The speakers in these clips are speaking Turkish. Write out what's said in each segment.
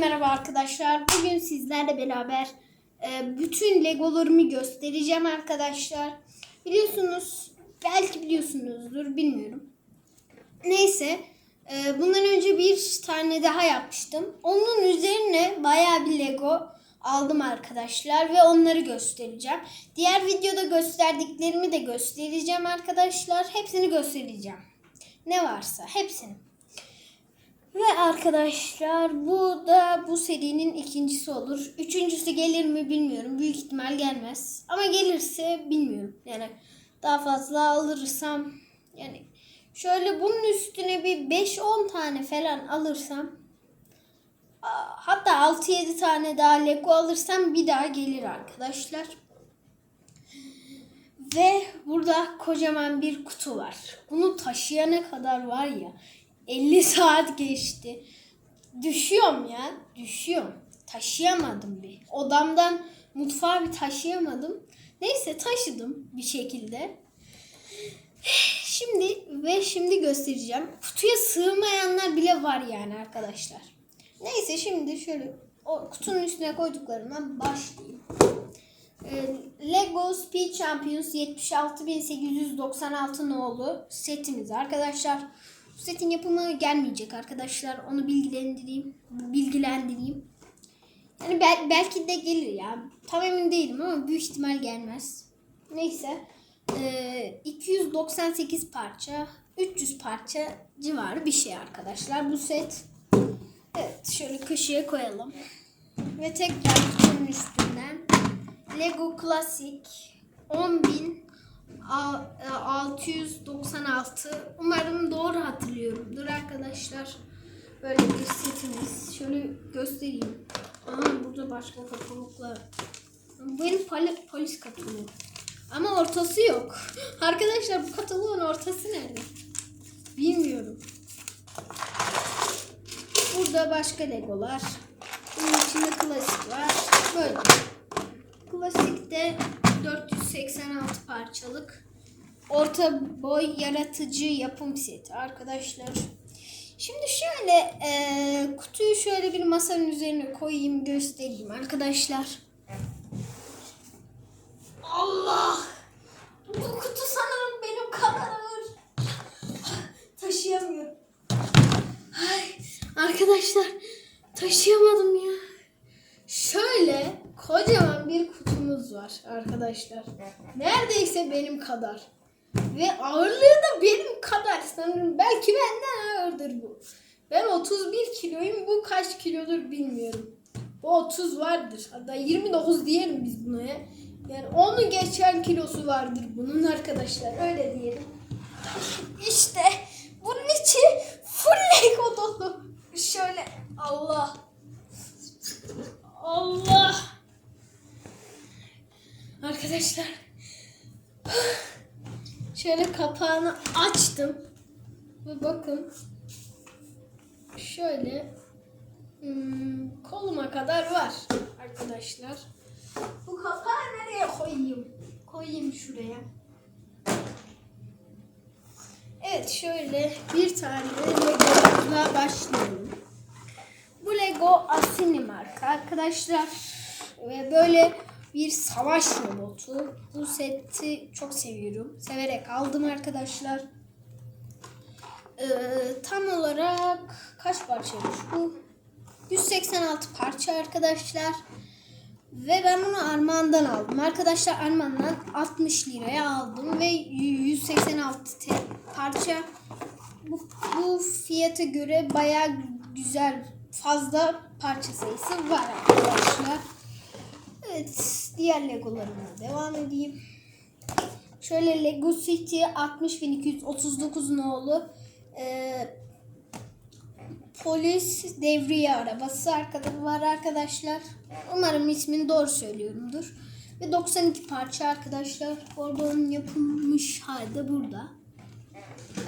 Merhaba arkadaşlar. Bugün sizlerle beraber e, bütün legolarımı göstereceğim arkadaşlar. Biliyorsunuz, belki biliyorsunuzdur, bilmiyorum. Neyse, e, bundan önce bir tane daha yapmıştım. Onun üzerine bayağı bir lego aldım arkadaşlar ve onları göstereceğim. Diğer videoda gösterdiklerimi de göstereceğim arkadaşlar. Hepsini göstereceğim. Ne varsa hepsini. Ve arkadaşlar bu da bu serinin ikincisi olur. Üçüncüsü gelir mi bilmiyorum. Büyük ihtimal gelmez. Ama gelirse bilmiyorum. Yani daha fazla alırsam yani şöyle bunun üstüne bir 5-10 tane falan alırsam hatta 6-7 tane daha Lego alırsam bir daha gelir arkadaşlar. Ve burada kocaman bir kutu var. Bunu taşıyana kadar var ya 50 saat geçti. Düşüyorum ya. Düşüyorum. Taşıyamadım bir. Odamdan mutfağa bir taşıyamadım. Neyse taşıdım bir şekilde. Şimdi ve şimdi göstereceğim. Kutuya sığmayanlar bile var yani arkadaşlar. Neyse şimdi şöyle o kutunun üstüne koyduklarımdan başlayayım. Ee, Lego Speed Champions 76896 nolu setimiz arkadaşlar. Bu setin yapımı gelmeyecek arkadaşlar. Onu bilgilendireyim. Bilgilendireyim. Yani bel- belki de gelir ya. Tam emin değilim ama büyük ihtimal gelmez. Neyse. Ee, 298 parça, 300 parça civarı bir şey arkadaşlar. Bu set. Evet şöyle köşeye koyalım. Ve tekrar kutunun üstünden Lego Classic 10.696 Umarım doğru hatırlıyorumdur arkadaşlar. Böyle bir setimiz. Şöyle göstereyim. Aha burada başka kataloglar. Benim poli- polis kataloğu. Ama ortası yok. Arkadaşlar bu kataloğun ortası nerede? Bilmiyorum. Burada başka legolar. Bunun içinde klasik var. Böyle. Klasikte 486 parçalık orta boy yaratıcı yapım seti arkadaşlar. Şimdi şöyle e, kutuyu şöyle bir masanın üzerine koyayım göstereyim arkadaşlar. Allah! Bu kutu sanırım benim kadar ağır. Taşıyamıyorum. Ay, arkadaşlar taşıyamadım ya. Şöyle kocaman bir kutumuz var arkadaşlar. Neredeyse benim kadar. Ve ağırlığı da benim kadar sanırım. Belki benden ağırdır bu. Ben 31 kiloyum. Bu kaç kilodur bilmiyorum. Bu 30 vardır. Hatta 29 diyelim biz buna ya. Yani onu geçen kilosu vardır bunun arkadaşlar. Öyle diyelim. İşte bunun içi full Lego dolu. Şöyle Allah. Allah. Arkadaşlar. Şöyle kapağını açtım. Ve bakın. Şöyle hmm, koluma kadar var arkadaşlar. Bu kapağı nereye koyayım? Koyayım şuraya. Evet şöyle bir tane Lego'la başlayalım. Bu Lego Asini marka arkadaşlar. Ve böyle bir savaş robotu. Bu seti çok seviyorum. Severek aldım arkadaşlar. Ee, tam olarak kaç parçaymış bu? 186 parça arkadaşlar. Ve ben bunu Armağan'dan aldım. Arkadaşlar Armağan'dan 60 liraya aldım ve 186 te- parça. Bu, bu fiyata göre baya güzel fazla parça sayısı var arkadaşlar. Evet diğer legolarıma devam edeyim. Şöyle Lego City 60239 nolu e, polis devriye arabası arkada var arkadaşlar. Umarım ismini doğru söylüyorumdur. Ve 92 parça arkadaşlar. Orada onun yapılmış halde burada.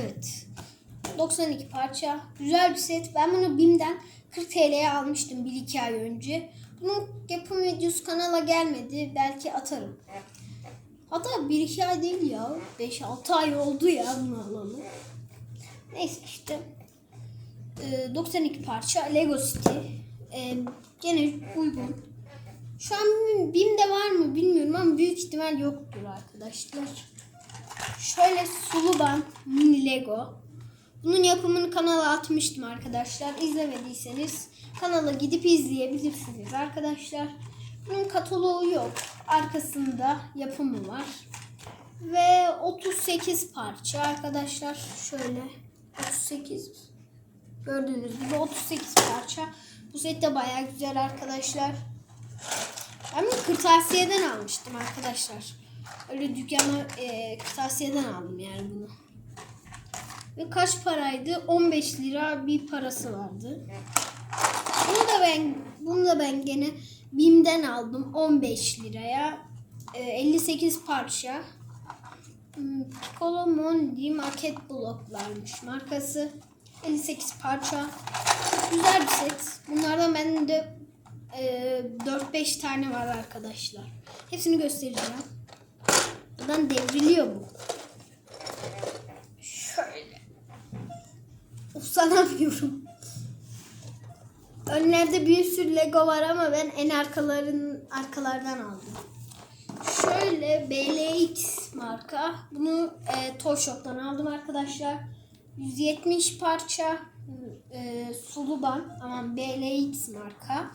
Evet. 92 parça. Güzel bir set. Ben bunu BİM'den 40 TL'ye almıştım 1-2 ay önce. Bunun yapım videosu kanala gelmedi. Belki atarım. Hatta 1-2 ay değil ya. 5-6 ay oldu ya bunu alalı. Neyse işte. Ee, 92 parça Lego City. e, gene uygun. Şu an BİM'de var mı bilmiyorum ama büyük ihtimal yoktur arkadaşlar. Şöyle suluban mini Lego. Bunun yapımını kanala atmıştım arkadaşlar. İzlemediyseniz kanala gidip izleyebilirsiniz arkadaşlar. Bunun kataloğu yok. Arkasında yapımı var. Ve 38 parça arkadaşlar. Şöyle 38 gördüğünüz gibi 38 parça. Bu set de baya güzel arkadaşlar. Ben bunu kırtasiyeden almıştım arkadaşlar. Öyle dükkana e, kırtasiyeden aldım yani bunu. Ve kaç paraydı? 15 lira bir parası vardı. Bunu da ben bunu da ben gene BİM'den aldım 15 liraya. E, 58 parça. Hmm, Piccolo Mondi maket bloklarmış markası. 58 parça. Güzel bir set. Bunlardan benim de e, 4-5 tane var arkadaşlar. Hepsini göstereceğim. Buradan devriliyor bu. Şöyle. Uzanamıyorum. Önlerde bir sürü Lego var ama ben en arkaların arkalardan aldım. Şöyle BLX marka. Bunu e, Toy Shop'tan aldım arkadaşlar. 170 parça e, suluban ama BLX marka.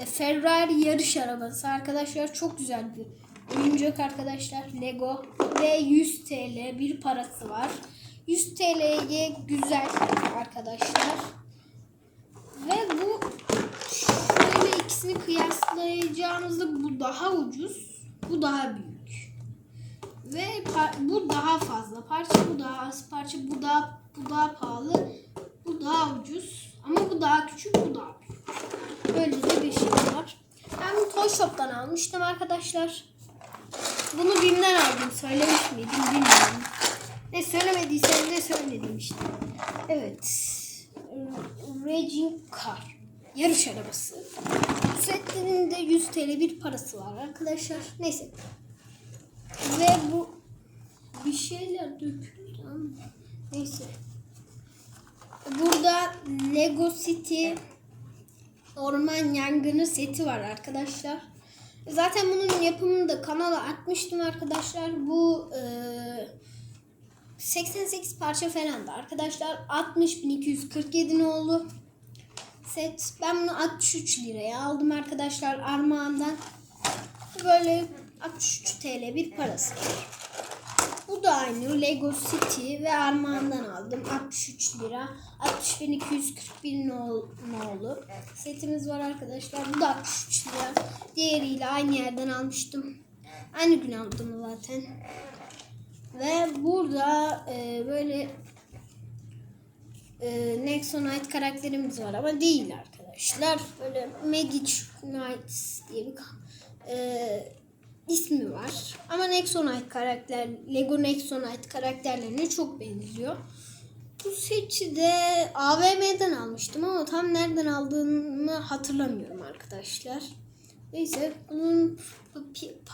E, Ferrari yarış arabası arkadaşlar. Çok güzel bir oyuncak arkadaşlar. Lego ve 100 TL bir parası var. 100 TL'ye güzel arkadaşlar. Ve bu ikisini kıyaslayacağımızda bu daha ucuz. Bu daha büyük. Ve bu daha fazla parça, bu daha az parça, bu daha bu daha pahalı, bu daha ucuz. Ama bu daha küçük, bu daha büyük. Böyle de bir şey var. Ben bunu Toy Shop'tan almıştım arkadaşlar. Bunu BİM'den aldım. Söylemiş miydim bilmiyorum. Ne söylemediyseniz de söyledim işte. Evet. Raging Car. Yarış arabası. Setinin de 100 TL bir parası var arkadaşlar. Neyse. Ve bu bir şeyler döküldü ama neyse. Burada Lego City Orman Yangını seti var arkadaşlar. Zaten bunun yapımını da kanala atmıştım arkadaşlar. Bu eee 88 parça falandı arkadaşlar. 60.247 ne oldu? Set. Ben bunu 63 liraya aldım arkadaşlar armağandan. Böyle 63 TL bir parası. Bu da aynı Lego City ve armağandan aldım. 63 lira. 60.241 nol, nolu. Setimiz var arkadaşlar. Bu da 63 lira. Diğeriyle aynı yerden almıştım. Aynı gün aldım zaten. Ve burada e, böyle e, Nexonite karakterimiz var ama değil arkadaşlar. Böyle Magic Knights diye bir e, ismi var. Ama Nexonite karakter, Lego Nexonite karakterlerine çok benziyor. Bu seti de AVM'den almıştım ama tam nereden aldığımı hatırlamıyorum arkadaşlar. Neyse bunun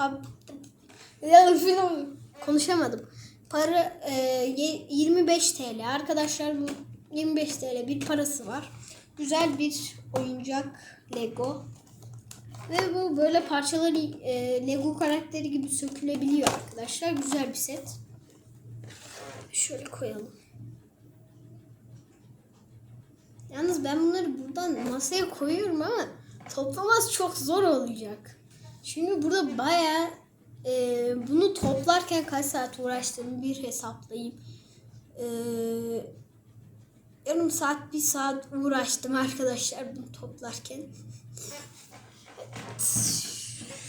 konuşamadım. Para e, ye- 25 TL arkadaşlar bu 25 TL bir parası var. Güzel bir oyuncak Lego. Ve bu böyle parçaları e, Lego karakteri gibi sökülebiliyor arkadaşlar. Güzel bir set. Şöyle koyalım. Yalnız ben bunları buradan masaya koyuyorum ama toplaması çok zor olacak. Çünkü burada baya bunu toplarken kaç saat uğraştığımı bir hesaplayayım. E, yarım saat bir saat uğraştım arkadaşlar bunu toplarken.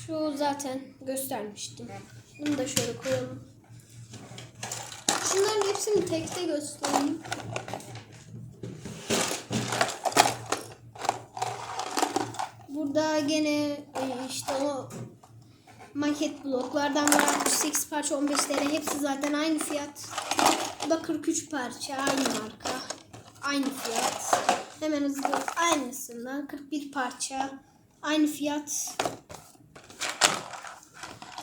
Şu zaten göstermiştim. Bunu da şöyle koyalım. Şunların hepsini tekte göstereyim. Burada gene e, işte o maket bloklardan var 68 parça 15 TL hepsi zaten aynı fiyat. Bu da 43 parça aynı marka. Aynı fiyat. Hemen hızlı aynısından 41 parça aynı fiyat.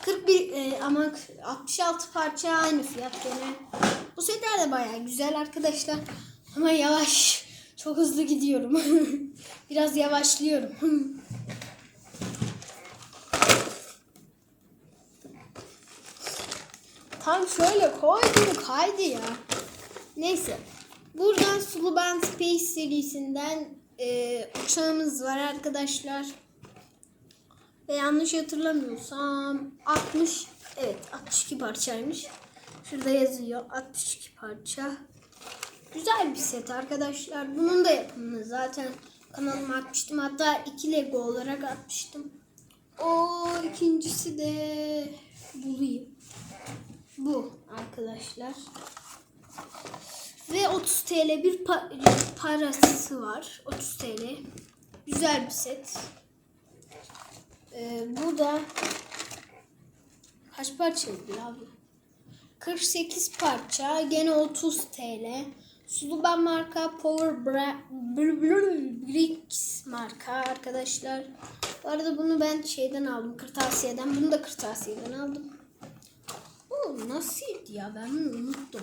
41 e, ama 66 parça aynı fiyat gene. Bu setler de bayağı güzel arkadaşlar. Ama yavaş. Çok hızlı gidiyorum. Biraz yavaşlıyorum. Tam şöyle koydum kaydı ya. Neyse. Buradan Suluban Space serisinden e, uçağımız var arkadaşlar. Ve yanlış hatırlamıyorsam 60 evet 62 parçaymış. Şurada yazıyor 62 parça. Güzel bir set arkadaşlar. Bunun da yapımını zaten kanalıma atmıştım. Hatta iki Lego olarak atmıştım. O ikincisi de bulayım. Bu arkadaşlar. Ve 30 TL bir pa- parası var. 30 TL. Güzel bir set. Ee, bu da kaç parçaydı abi? 48 parça. Gene 30 TL. Suluban marka Power Bricks marka arkadaşlar. Bu arada bunu ben şeyden aldım. Kırtasiye'den. Bunu da kırtasiyeden aldım. Bu nasıldı ya? Ben bunu unuttum.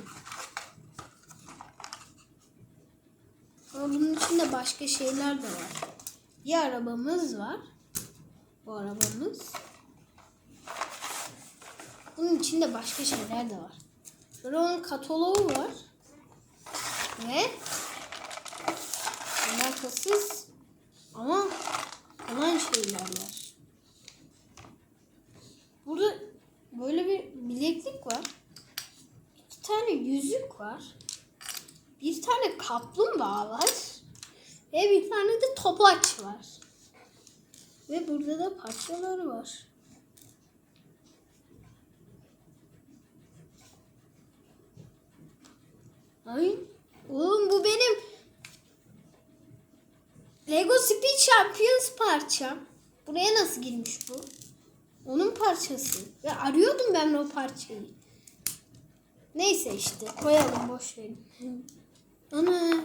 Ama bunun içinde başka şeyler de var. Bir arabamız var. Bu arabamız. Bunun içinde başka şeyler de var. Şöyle onun kataloğu var. Ve alakasız ama olan şeyler var. Burada böyle bir bileklik var. İki tane yüzük var. Bir tane kaplumbağa var. Ve bir tane de topaç var. Ve burada da parçaları var. Ay, oğlum bu benim Lego Speed Champions parçam. Buraya nasıl girmiş bu? Onun parçası. Ve arıyordum ben o parçayı. Neyse işte koyalım boş verin. Ana.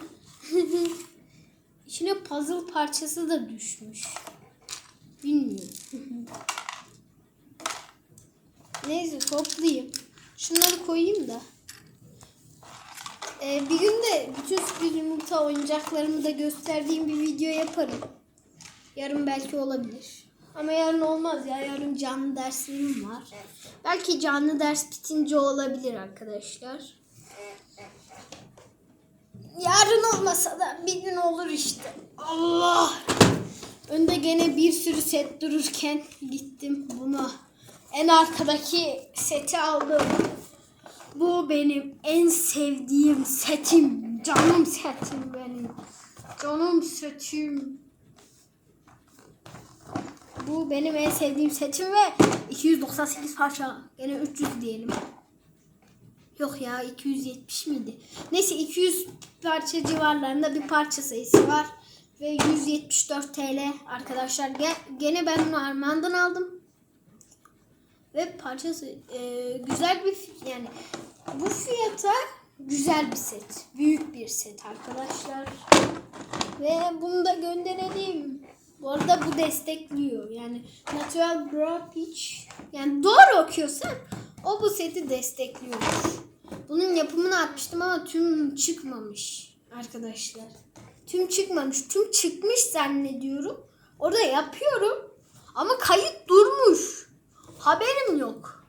İçine puzzle parçası da düşmüş. Bilmiyorum. Neyse toplayayım. Şunları koyayım da. Ee, bir gün de bütün sürpriz yumurta oyuncaklarımı da gösterdiğim bir video yaparım. Yarın belki olabilir. Ama yarın olmaz ya. Yarın canlı derslerim var. Belki canlı ders bitince olabilir arkadaşlar. Yarın olmasa da bir gün olur işte. Allah! Önde gene bir sürü set dururken gittim buna. En arkadaki seti aldım. Bu benim en sevdiğim setim. Canım setim benim. Canım setim. Bu benim en sevdiğim setim ve 298 parça. Gene 300 diyelim. Yok ya 270 miydi? Neyse 200 parça civarlarında bir parça sayısı var. Ve 174 TL arkadaşlar. Ge- Gene ben bunu Armağan'dan aldım. Ve parçası e, güzel bir yani bu fiyata güzel bir set. Büyük bir set arkadaşlar. Ve bunu da gönderelim. Bu arada bu destekliyor. Yani Natural Grow Peach. Yani doğru okuyorsan o bu seti destekliyor. Bunun yapımını atmıştım ama tüm çıkmamış arkadaşlar. Tüm çıkmamış. Tüm çıkmış zannediyorum. Orada yapıyorum. Ama kayıt durmuş. Haberim yok.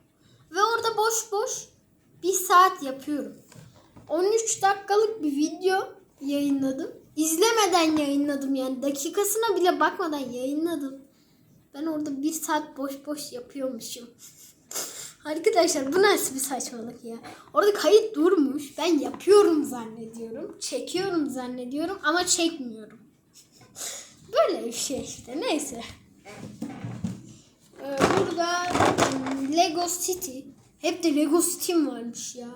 Ve orada boş boş bir saat yapıyorum. 13 dakikalık bir video yayınladım. İzlemeden yayınladım yani dakikasına bile bakmadan yayınladım. Ben orada bir saat boş boş yapıyormuşum. Arkadaşlar bu nasıl bir saçmalık ya. Orada kayıt durmuş. Ben yapıyorum zannediyorum. Çekiyorum zannediyorum ama çekmiyorum. Böyle bir şey işte. Neyse. Ee, burada hmm, Lego City. Hep de Lego City'm varmış ya.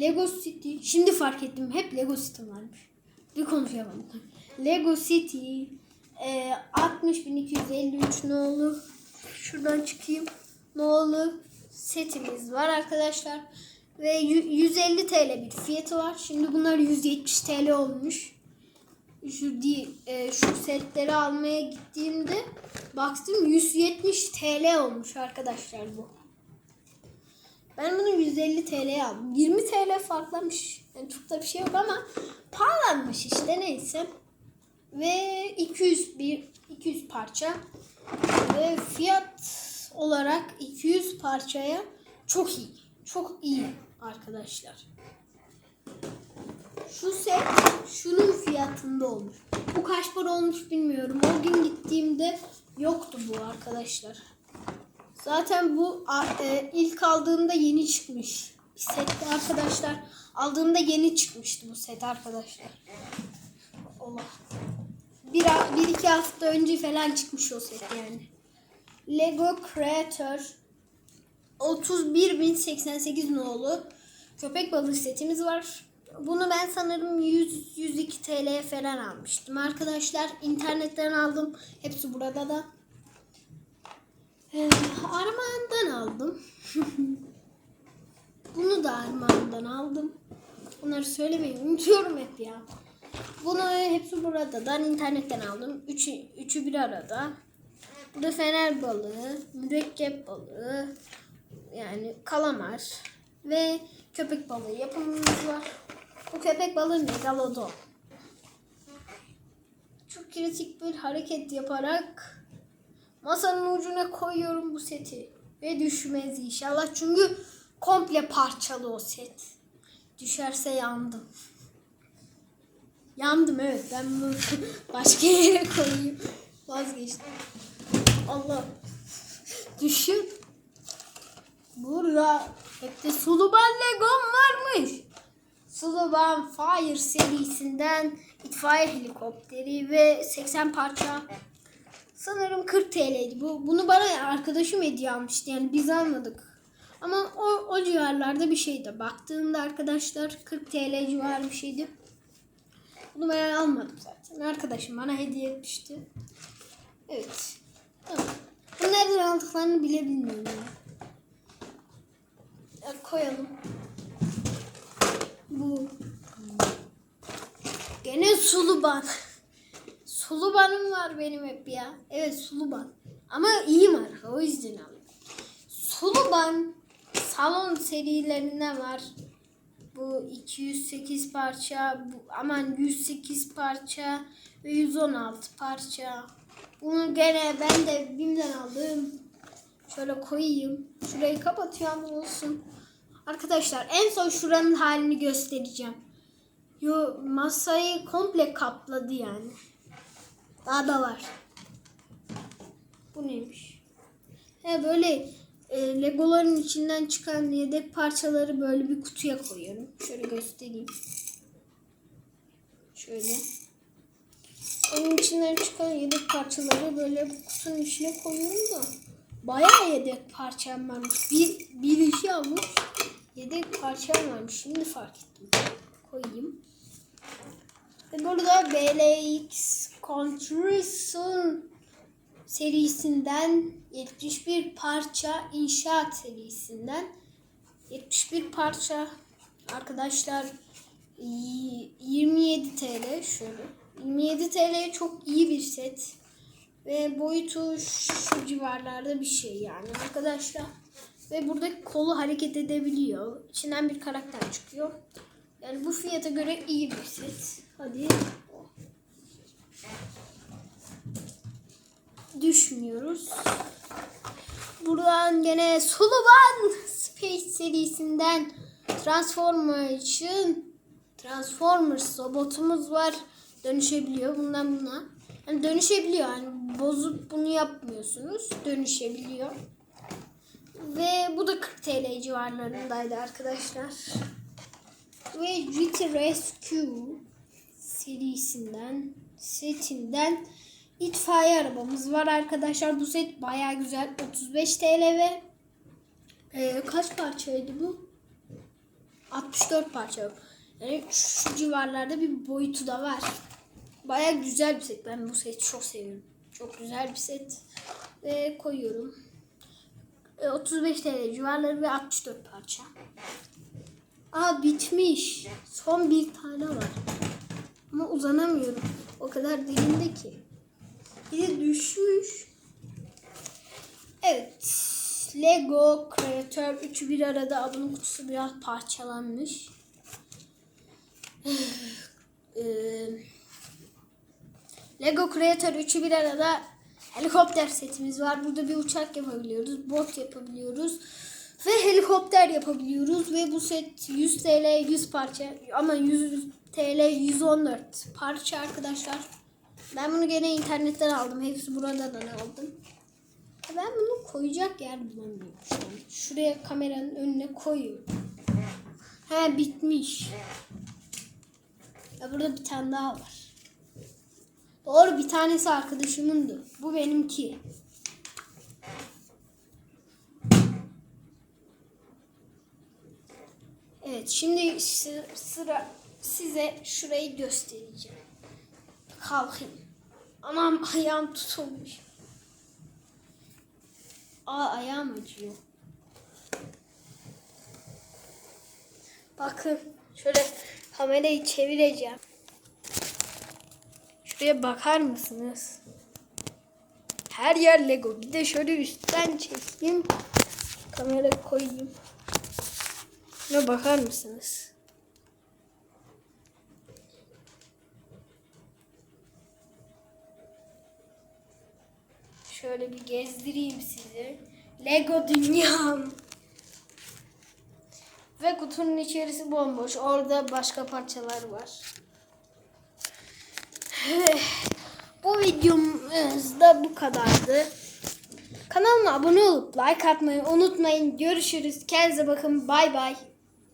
Lego City. Şimdi fark ettim. Hep Lego City varmış. Bir konuşalım. Lego City. E, 60.253 ne olur? Şuradan çıkayım. Ne olur? Setimiz var arkadaşlar. Ve yü- 150 TL bir fiyatı var. Şimdi bunlar 170 TL olmuş. Şu di, e, şu setleri almaya gittiğimde baktım 170 TL olmuş arkadaşlar bu. Ben bunu 150 TL'ye aldım. 20 TL farklamış. Yani çok da bir şey yok ama pahalanmış işte neyse. Ve 200 bir 200 parça. Ve fiyat olarak 200 parçaya çok iyi. Çok iyi arkadaşlar. Şu set şunun fiyatında olmuş. Bu kaç para olmuş bilmiyorum. O gün gittiğimde yoktu bu arkadaşlar. Zaten bu e, ilk aldığımda yeni çıkmış. Sette arkadaşlar. Aldığımda yeni çıkmıştı bu set arkadaşlar. Allah. Bir, bir iki hafta önce falan çıkmış o set yani. Lego Creator 31088 nolu köpek balığı setimiz var. Bunu ben sanırım 100-102 TL'ye falan almıştım. Arkadaşlar internetten aldım. Hepsi burada da. Ee, Armağan'dan aldım. Bunu da Armağan'dan aldım. Bunları söylemeyi unutuyorum hep ya. Bunu hepsi buradan internetten aldım. Üçü, üçü bir arada. Burada fener balığı, mürekkep balığı, yani kalamar ve köpek balığı yapımımız var. Bu köpek balığı megalodon. Çok kritik bir hareket yaparak masanın ucuna koyuyorum bu seti. Ve düşmez inşallah çünkü komple parçalı o set. Düşerse yandım. Yandım evet ben bunu başka yere koyayım. Vazgeçtim. Allah. Düşün. Burada hep de Suluban Legom varmış. Suluban Fire serisinden itfaiye helikopteri ve 80 parça. Sanırım 40 TL'ydi. Bu, bunu bana arkadaşım hediye almıştı. Yani biz almadık. Ama o, o civarlarda bir şeydi. Baktığımda arkadaşlar 40 TL civarı bir şeydi. Bunu ben almadım zaten. Arkadaşım bana hediye etmişti. Evet. Tamam. Bu nereden aldıklarını bile bilmiyorum. Ya koyalım. Bu. Gene suluban. Sulubanım var benim hep ya. Evet suluban. Ama iyi marka o yüzden alıyorum. Suluban salon serilerinden var. Bu 208 parça, bu, aman 108 parça ve 116 parça. Bunu gene ben de BİM'den aldım. Şöyle koyayım. Şurayı kapatıyorum olsun. Arkadaşlar en son şuranın halini göstereceğim. Yo masayı komple kapladı yani. Daha da var. Bu neymiş? He böyle e, legoların içinden çıkan yedek parçaları böyle bir kutuya koyuyorum. Şöyle göstereyim. Şöyle. Onun içinden çıkan yedek parçaları böyle bu kutunun içine koyuyorum da bayağı yedek parçam varmış. Bir, bir işi almış. Yedek parçam varmış. Şimdi fark ettim. Koyayım. Ve burada BLX Construction serisinden 71 parça inşaat serisinden 71 parça arkadaşlar y- 27 TL şöyle 27 TL çok iyi bir set. Ve boyutu şu civarlarda bir şey yani arkadaşlar. Ve burada kolu hareket edebiliyor. İçinden bir karakter çıkıyor. Yani bu fiyata göre iyi bir set. Hadi. Düşmüyoruz. Buradan gene Sullivan Space serisinden Transformation Transformers robotumuz var. Dönüşebiliyor bundan buna. Yani dönüşebiliyor. Yani bozup bunu yapmıyorsunuz. Dönüşebiliyor. Ve bu da 40 TL civarlarındaydı arkadaşlar. Ve GT Rescue serisinden setinden itfaiye arabamız var arkadaşlar. Bu set baya güzel. 35 TL ve e, kaç parçaydı bu? 64 parça. Yani şu civarlarda bir boyutu da var. Baya güzel bir set. Ben bu seti çok seviyorum. Çok güzel bir set. Ve koyuyorum. E, 35 TL civarları ve 64 parça. Aa bitmiş. Son bir tane var. Ama uzanamıyorum. O kadar derinde ki. Bir de düşmüş. Evet. Lego Creator 3'ü bir arada abone kutusu biraz parçalanmış. Ee, Lego Creator 3'ü bir arada helikopter setimiz var. Burada bir uçak yapabiliyoruz, bot yapabiliyoruz ve helikopter yapabiliyoruz ve bu set 100 TL 100 parça ama 100 TL 114 parça arkadaşlar. Ben bunu gene internetten aldım. Hepsi buradan aldım. Ben bunu koyacak yer bulamıyorum şu an. Şuraya kameranın önüne koyuyorum. He bitmiş. Ya burada bir tane daha var. Doğru bir tanesi arkadaşımındı. Bu benimki. Evet şimdi sı- sıra size şurayı göstereceğim. Kalkayım. Anam ayağım tutulmuş. Aa ayağım acıyor. Bakın şöyle kamerayı çevireceğim. Şuraya bakar mısınız? Her yer Lego. Bir de şöyle üstten çekeyim. Kamera koyayım. Şuna bakar mısınız? Şöyle bir gezdireyim sizi. Lego dünyam. Ve kutunun içerisi bomboş. Orada başka parçalar var. Bu videomuz da bu kadardı. Kanalıma abone olup like atmayı unutmayın. Görüşürüz. Kendinize bakın. Bay bay.